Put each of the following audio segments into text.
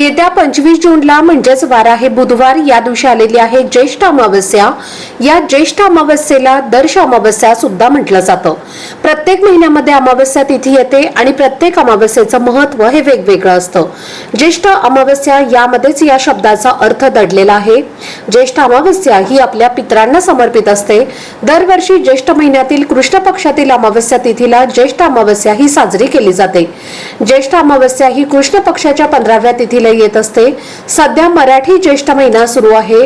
येत्या पंचवीस जूनला म्हणजेच वार आहे. बुधवार या दिवशी आलेली आहे ज्येष्ठ अमावस्या. या ज्येष्ठ अमावस्येला दर्श अमावस्या सुद्धा म्हटलं जातं. प्रत्येक महिन्यामध्ये अमावस्या तिथी येते आणि प्रत्येक अमावस्येचं महत्त्व हे वेगवेगळं असतं. ज्येष्ठ अमावस्या यामध्येच या शब्दाचा अर्थ दडलेला आहे. ज्येष्ठ अमावस्या ही आपल्या पितरांना समर्पित असते. दरवर्षी ज्येष्ठ महिन्यातील कृष्ण पक्षातील अमावस्या तिथीला ज्येष्ठ अमावस्या ही साजरी केली जाते. ज्येष्ठ अमावस्या ही कृष्ण पक्षाच्या पंधराव्या तिथीला येत असते. सध्या मराठी ज्येष्ठ महिना सुरू आहे.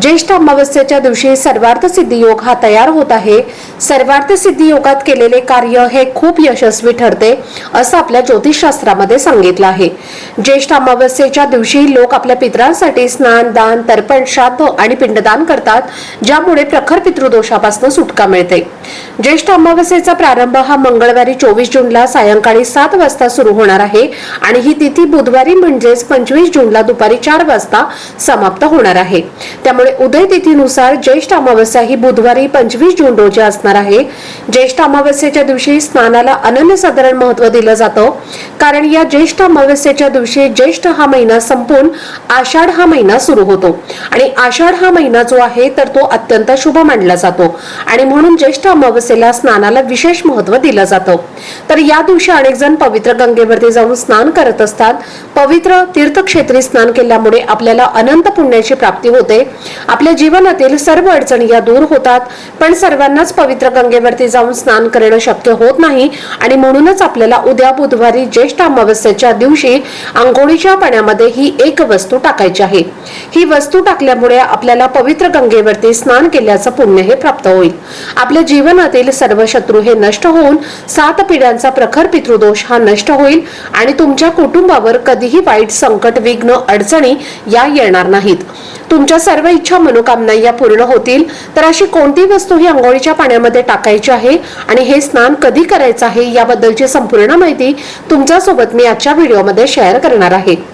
ज्येष्ठ अमावस्येच्या दिवशी सर्वार्थ सिद्धी योग हा तयार होत आहे. सर्वार्थ सिद्धी योगात केलेले कार्य हे खूप यशस्वी ठरते असं आपल्या ज्योतिषशास्त्रामध्ये सांगितलं आहे. ज्येष्ठ अमावस्येच्या दिवशी लोक आपल्या पितरांसाठी स्नान दान तर्पण श्राद्ध आणि पिंडदान करतात ज्यामुळे प्रखर पितृदोषापासून सुटका मिळते. ज्येष्ठ अमावस्येचा प्रारंभ हा मंगळवारी चोवीस जूनला सायंकाळी सात वाजता सुरू होणार आहे आणि ही तिथी बुधवारी म्हणजेच पंचवीस जूनला दुपारी चार वाजता समाप्त होणार आहे. त्यामुळे उदय तिथीनुसार ज्येष्ठ अमावस्या ही बुधवारी पंचवीस जून रोजी असणार आहे. ज्येष्ठ अमावस्येच्या दिवशी स्नानाला अनन्यसाधारण महत्त्व दिलं जातं. कारण या ज्येष्ठ अमावस्येच्या दिवशी ज्येष्ठ हा महिना संपून आषाढ हा महिना सुरू होतो. आणि आषाढ हा महिना जो आहे तर तो अत्यंत शुभ मानला जातो. आणि म्हणून ज्येष्ठ अमावस्येला स्नानाला विशेष महत्त्व दिलं जातं. तर या दिवशी अनेक जण पवित्र गंगेवरती जाऊन स्नान करत असतात. पवित्र तीर्थ तीर्थक्षेत्री स्नान केल्यामुळे आपल्याला अनंत पुण्याची प्राप्ती होते. आपल्या जीवनातील सर्व अडचणी या दूर होतात. पण सर्वांनाच पवित्र गंगेवरती जाऊन स्नान करणं शक्य होत नाही आणि म्हणूनच आपल्याला उद्या बुधवारी ज्येष्ठ अमावस्येच्या दिवशी आंघोळीच्या पाण्यामध्ये ही एक वस्तू टाकायची आहे. ही वस्तू टाकल्यामुळे आपल्याला पवित्र गंगेवरती स्नान केल्याचं पुण्य हे प्राप्त होईल. आपल्या जीवनातील सर्व शत्रू हे नष्ट होऊन सात पिढ्यांचा प्रखर पितृदोष हा नष्ट होईल आणि तुमच्या कुटुंबावर कधीही वाईट संकट विघ्न अडचणी या येणार नाहीत. तुमच्या सर्व इच्छा मनोकामना या पूर्ण होतील. तर अशी कोणती वस्तू ही आंघोळीच्या पाण्यामध्ये टाकायची आहे आणि हे स्नान कधी करायचं आहे याबद्दलची संपूर्ण माहिती तुमच्यासोबत मी आजच्या व्हिडिओमध्ये शेअर करणार आहे.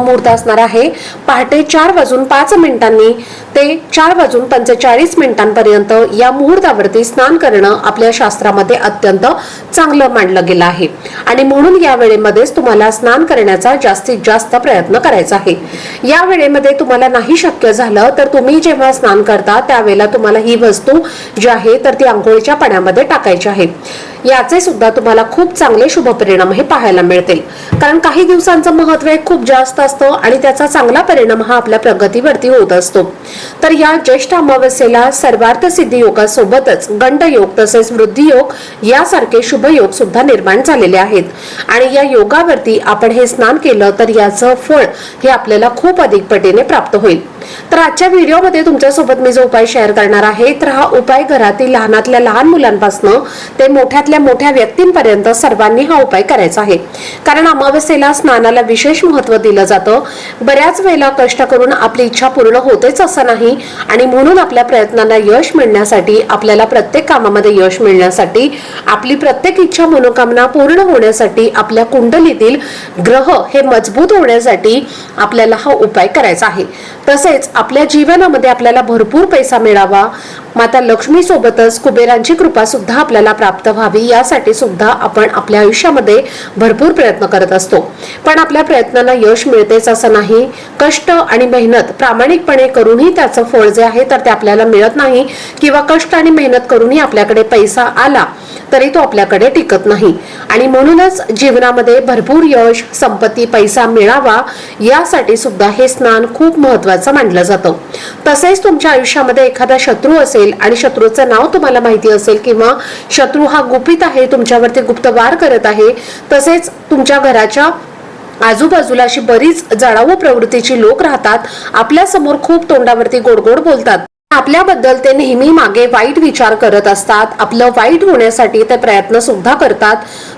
मुहूर्त असणार आहे. पहाटे चार वाजून पाच मिनिटांनी ते चार वाजून पंचेचाळीस मिनिटांपर्यंत या मुहूर्तावरती स्नान करणं आपल्या शास्त्रामध्ये अत्यंत चांगलं मानलं गेलं आहे. आणि म्हणून या वेळेमध्येच तुम्हाला स्नान करण्याचा जास्तीत जास्त प्रयत्न करायचा आहे. या वेळेमध्ये तुम्हाला नाही शक्य झालं तर तुम्ही जेव्हा स्नान करता त्यावेळेला तुम्हाला ही वस्तू जी आहे तर ती आंघोळीच्या पाण्यामध्ये टाकायची आहे. याचे सुद्धा तुम्हाला खूप चांगले शुभ परिणाम हे पाहायला मिळतील. कारण काही दिवसांचं महत्त्व हे खूप जास्त असतं आणि त्याचा चांगला परिणाम हा आपल्या प्रगतीवरती होत असतो. तर या ज्येष्ठ अमावस्येला सर्वार्थ सिद्धी योगासोबतच गंड योग तसेच वृद्धी योग यासारखे शुभ योग सुद्धा निर्माण झालेले आहेत. आणि या योगावरती आपण हे स्नान केलं तर याचं फळ हे आपल्याला खूप अधिक पटीने प्राप्त होईल. तर आजच्या व्हिडिओमध्ये तुमच्यासोबत मी जो उपाय शेअर करणार आहे तर हा उपाय घरातील लहानातल्या लहान मुलांपासून ते मोठ्यातल्या मोठ्या व्यक्तींपर्यंत सर्वांनी हा उपाय करायचा आहे. कारण अमावस्येला स्नानाला विशेष महत्त्व दिलं जातं. बऱ्याच वेळेला कष्ट करून आपली इच्छा पूर्ण होतेच असं नाही आणि म्हणून आपल्या प्रयत्नांना यश मिळण्यासाठी आपल्याला प्रत्येक कामामध्ये यश मिळण्यासाठी आपली प्रत्येक इच्छा मनोकामना पूर्ण होण्यासाठी आपल्या कुंडलीतील ग्रह हे मजबूत होण्यासाठी आपल्याला हा उपाय करायचा आहे. तसेच आपल्या जीवनामध्ये आपल्याला भरपूर पैसा मिळावा. माता लक्ष्मी सोबतच कुबेरांची कृपा सुद्धा आपल्याला प्राप्त व्हावी यासाठी सुद्धा आपण आपल्या आयुष्यामध्ये भरपूर प्रयत्न करत असतो. पण आपल्या प्रयत्नांना यश मिळतेच असं नाही. कष्ट आणि मेहनत प्रामाणिकपणे करूनही त्याचं फळ जे आहे तर ते आपल्याला मिळत नाही किंवा कष्ट आणि मेहनत करूनही आपल्याकडे पैसा आला तरी तो आपल्याकडे टिकत नाही. आणि म्हणूनच जीवनामध्ये भरपूर यश संपत्ती पैसा मिळावा यासाठी सुद्धा हे स्नान खूप महत्वाचं मानलं जातं. तसेच तुमच्या आयुष्यामध्ये एखादा शत्रू असेल आणि शत्रूचं नाव तुम्हाला माहिती असेल किंवा शत्रू हा गुपित आहे तुमच्यावरती गुप्त वार करत आहे तसेच तुमच्या घराच्या आजूबाजूला अशी बरीच जळाऊ प्रवृत्तीची लोक राहतात. आपल्यासमोर खूप तोंडावरती गोडगोड बोलतात. आपल्याबद्दल ते नेहमी मागे वाईट विचार करत असतात. आपलं वाईट होण्यासाठी ते प्रयत्न सुद्धा करतात.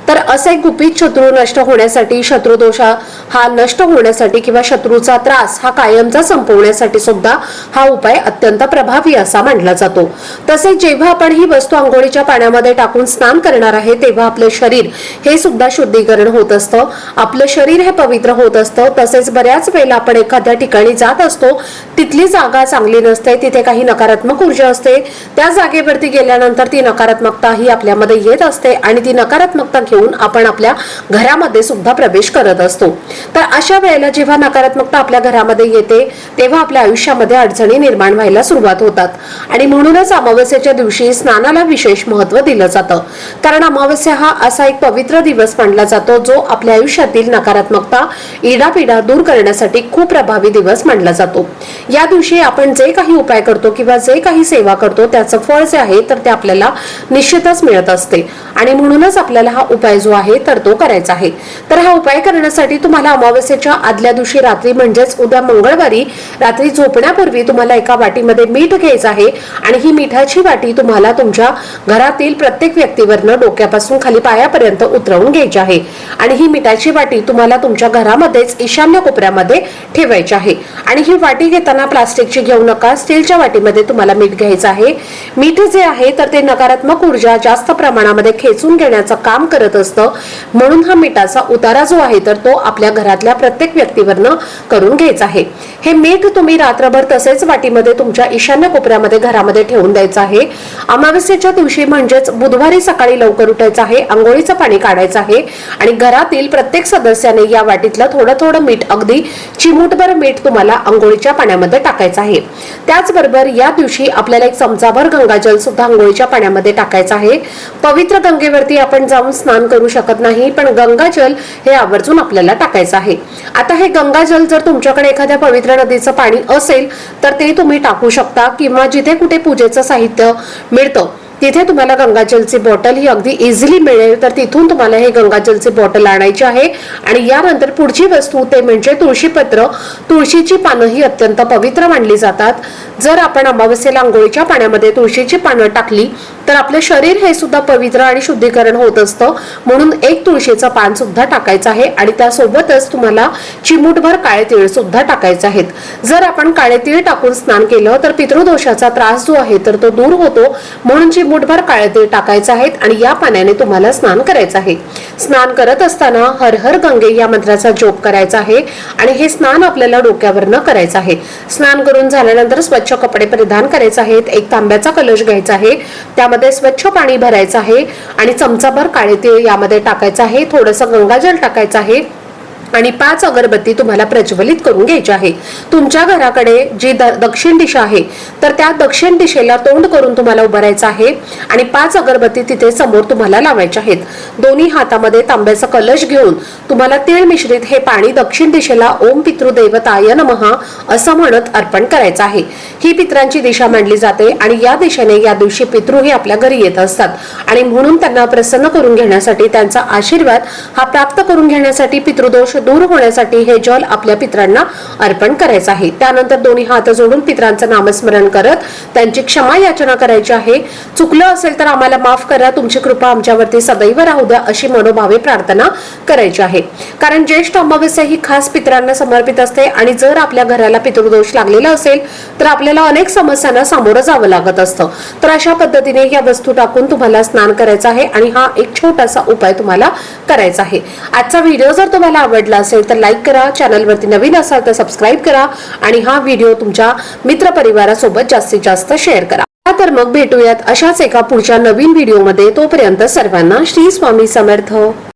तर असे गुपित शत्रू नष्ट होण्यासाठी शत्रुदोषा हा नष्ट होण्यासाठी किंवा शत्रूचा त्रास हा कायमचा संपवण्यासाठी सुद्धा हा उपाय अत्यंत प्रभावी असा मानला जातो. तसेच जेव्हा आपण ही वस्तू आंघोळीच्या पाण्यामध्ये टाकून स्नान करणार आहे तेव्हा आपलं शरीर हे सुद्धा शुद्धीकरण होत असतं. आपलं शरीर हे पवित्र होत असतं. तसेच बऱ्याच वेळेला आपण एखाद्या ठिकाणी जात असतो तिथली जागा चांगली नसते तिथे काही नकारात्मक ऊर्जा असते. त्या जागेवरती गेल्यानंतर ती नकारात्मकता ही आपल्यामध्ये येत असते आणि ती नकारात्मकता घेऊन आपण आपल्या घरामध्ये सुद्धा प्रवेश करत असतो. तर अशा वेळेला जेव्हा नकारात्मकता आपल्या घरामध्ये येते तेव्हा आपल्या आयुष्यामध्ये अडचणी निर्माण व्हायला सुरुवात होतात. आणि म्हणूनच अमावस्याच्या दिवशी स्नानाला विशेष महत्त्व दिलं जातं. कारण अमावस्या हा असा एक पवित्र दिवस मानला जातो जो आपल्या आयुष्यातील नकारात्मकता इडापिडा दूर करण्यासाठी खूप प्रभावी दिवस मानला जातो. या दिवशी आपण जे काही उपाय करतो किंवा जे काही सेवा करतो त्याचं फळ जे आहे तर ते आपल्याला निश्चितच मिळत असते. आणि म्हणूनच आपल्याला हा उपाय जो आहे तर तो करायचा आहे. तर हा उपाय करण्यासाठी तुम्हाला अमावस्येच्या आदल्या दिवशी रात्री म्हणजेच उद्या मंगळवारी रात्री झोपण्यापूर्वी तुम्हाला एका वाटीमध्ये मीठ घ्यायचं आहे. आणि ही मिठाची वाटी तुम्हाला तुमच्या घरातील प्रत्येक व्यक्तीवरनं डोक्यापासून खाली पायापर्यंत उतरवून घ्यायची आहे. आणि ही मिठाची वाटी तुम्हाला तुमच्या घरामध्येच ईशान्य कोपऱ्यामध्ये ठेवायची आहे. आणि ही वाटी घेताना प्लास्टिकची घेऊ नका स्टीलच्या वाटीमध्ये तुम्हाला मीठ घ्यायचं आहे. मीठ जे आहे तर ते नकारात्मक ऊर्जा जास्त प्रमाणामध्ये खेचून घेण्याचं काम करत असतं. म्हणून हा मिठाचा उतारा जो आहे तर तो आपल्या घरातल्या प्रत्येक व्यक्तीवरनं करून घ्यायचा आहे. हे मीठ तुम्ही रात्रभर तसेच वाटीमध्ये तुमच्या ईशान्य कोपऱ्यामध्ये घरामध्ये ठेवून द्यायचं आहे. अमावस्येच्या दिवशी म्हणजेच बुधवारी सकाळी लवकर उठायचं आहे आंघोळीचं पाणी काढायचं आहे आणि घरातील प्रत्येक सदस्याने या वाटीतलं थोडं थोडं मीठ अगदी चिमूटभर मीठ तुम्हाला आंघोळीच्या पाण्यामध्ये टाकायचं आहे. त्याचबरोबर या दिवशी आपल्याला एक चमचाभर गंगाजल सुद्धा आंघोळीच्या पाण्यामध्ये टाकायचं आहे. पवित्र गंगेवरती आपण जाऊन स्नान करू शकत नाही पण गंगाजल हे आवर्जून आपल्याला टाकायचं आहे. आता हे गंगाजल जर तुमच्याकडे एखाद्या पवित्र नदीचं पाणी असेल तर ते तुम्ही टाकू शकता किंवा जिथे कुठे पूजेचं साहित्य मिळतं तिथे तुम्हाला गंगाजलची बॉटल ही अगदी इझिली मिळेल. तर तिथून तुम्हाला हे गंगाजलची बॉटल आणायची आहे. आणि यानंतर पुढची वस्तू ते म्हणजे तुळशीपत्र. तुळशीची पानं ही अत्यंत पवित्र मानली जातात. जर आपण अमावस्येला आंघोळीच्या पाण्यामध्ये तुळशीची पानं टाकली तर आपले शरीर हे सुद्धा पवित्र आणि शुद्धीकरण होत असतं. म्हणून एक तुळशीचं पान सुद्धा टाकायचं आहे आणि त्यासोबतच तुम्हाला चिमूटभर काळे तीळ सुद्धा टाकायचे आहेत. जर आपण काळे तीळ टाकून स्नान केलं तर पितृदोषाचा त्रास जो आहे तर तो दूर होतो. म्हणून चिमूटभर काळे तीळ टाकायचे आहेत आणि या पाण्याने तुम्हाला स्नान करायचं आहे. स्नान करत असताना हर हर गंगे या मंत्राचा जोप करायचा आहे आणि हे स्नान आपल्याला डोक्यावरनं करायचं आहे. स्नान करून झाल्यानंतर स्वच्छ कपडे परिधान करायचे आहेत. एक तांब्याचा कलश घ्यायचा आहे. त्या त्यामध्ये स्वच्छ पाणी भरायचं आहे आणि चमचाभर काळे तीळ यामध्ये टाकायचं आहे. थोडंसं गंगाजल टाकायचं आहे. आणि पाच अगरबत्ती तुम्हाला प्रज्वलित करून घ्यायची आहे तुमच्या घराकडे जी दक्षिण दिशा आहे तर त्या दक्षिण दिशेला तोंड करून तुम्हाला उभं राहायचं आहे आणि पाच अगरबत्ती तिथे समोर तुम्हाला लावायच्या आहेत. दोन्ही हातामध्ये तांब्याचा कलश घेऊन तुम्हाला तीळ मिश्रित हे पाणी दक्षिण दिशेला ओम पितृदेवताय नमहा असं म्हणत अर्पण करायचं आहे. ही पित्रांची दिशा मांडली जाते आणि या दिशेने या दिवशी पितृ हे आपल्या घरी येत असतात. आणि म्हणून त्यांना प्रसन्न करून घेण्यासाठी त्यांचा आशीर्वाद हा प्राप्त करून घेण्यासाठी पितृदोष दूर होण्यासाठी हे जल आपल्या पित्रांना अर्पण करायचं आहे. त्यानंतर दोन्ही हात जोडून पित्रांचं नामस्मरण करत त्यांची क्षमा याचना करायची आहे. चुकलं असेल तर आम्हाला माफ करा. तुमची कृपा आमच्यावरती सदैव राहू द्या अशी मनोभावे प्रार्थना करायची आहे. कारण ज्येष्ठ अमावस्या ही खास पित्रांना समर्पित असते आणि जर आपल्या घराला पितृदोष लागलेला असेल तर आपल्याला अनेक समस्यांना सामोरं जावं लागत असतं. तर अशा पद्धतीने या वस्तू टाकून तुम्हाला स्नान करायचं आहे आणि हा एक छोटासा उपाय तुम्हाला करायचा आहे. आजचा व्हिडिओ जर तुम्हाला आवडला आवडला असेल तर लाईक करा चॅनलवरती नवीन असाल तर सबस्क्राईब करा आणि हा व्हिडिओ तुमच्या मित्रपरिवारासोबत जास्तीत जास्त शेअर करा. तर मग भेटूयात अशाच एका पुढच्या नवीन व्हिडिओमध्ये तोपर्यंत सर्वांना श्री स्वामी समर्थ.